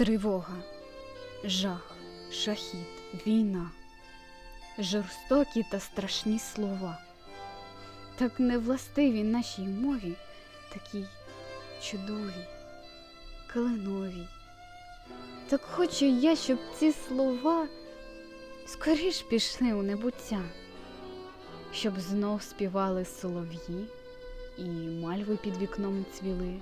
Тривога, жах, шахіт, війна, жорстокі та страшні слова. Так невластиві нашій мові, такій чудовій, калиновій. Так хочу я, щоб ці слова скоріш пішли у небуття, щоб знов співали солов'ї і мальви під вікном цвіли.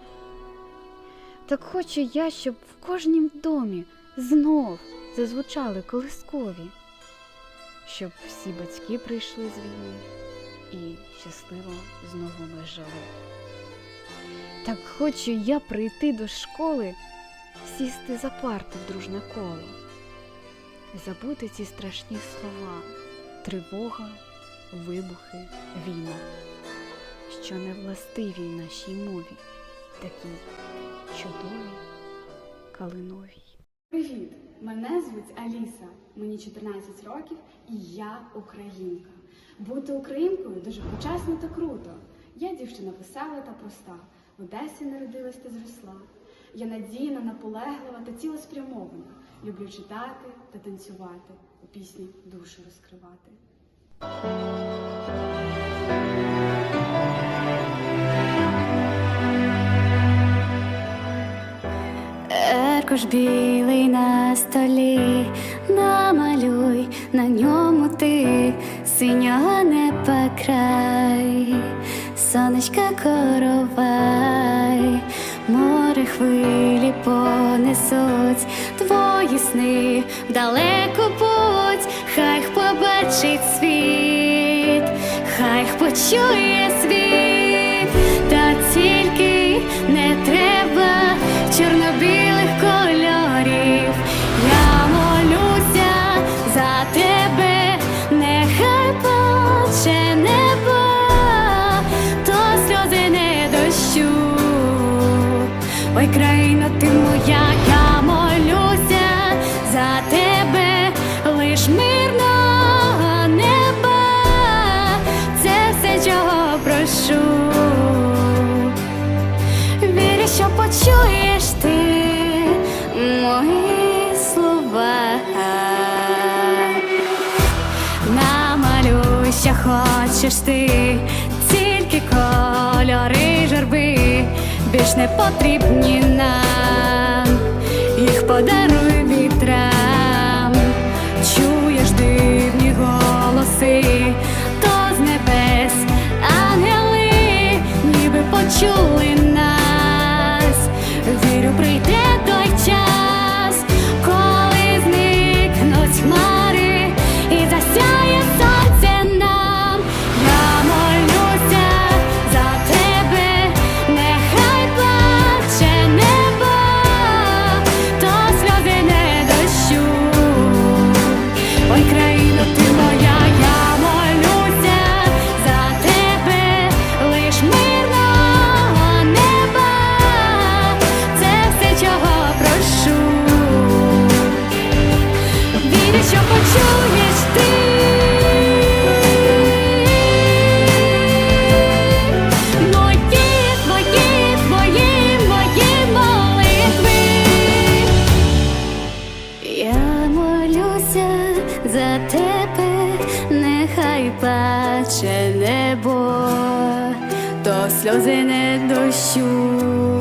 Так хочу я, щоб в кожнім домі знов зазвучали колискові, щоб всі батьки прийшли з війни і щасливо знову ми жили. Так хочу я прийти до школи, сісти за парти в дружне коло, забути ці страшні слова, тривога, вибухи, війна, що не властиві нашій мові, такій чудовій, калиновій. Привіт! Мене звуть Аліса, мені 14 років і я українка. Бути українкою дуже почесно та круто. Я дівчина весела та проста. В Одесі народилась та зросла. Я надійна, наполеглива та цілеспрямована. Люблю читати та танцювати, у пісні душу розкривати. Аркуш білий на столі, намалюй на ньому ти синього неба край, сонечка коровай, море хвилі понесуть. Твої сни в далеку путь, хай їх побачить світ, хай їх почує світ, та тільки не треба чорно-білих Ой, країна, ти моя, я молюся за тебе, лиш мирного неба, це все, чого прошу. Вірю, що почуєш ти мої слова. Намалюй, хочеш ти, тільки кольори журби більш не потрібні нам, їх подаруй вітрам, чуєш плаче небо, то сльози не дощу.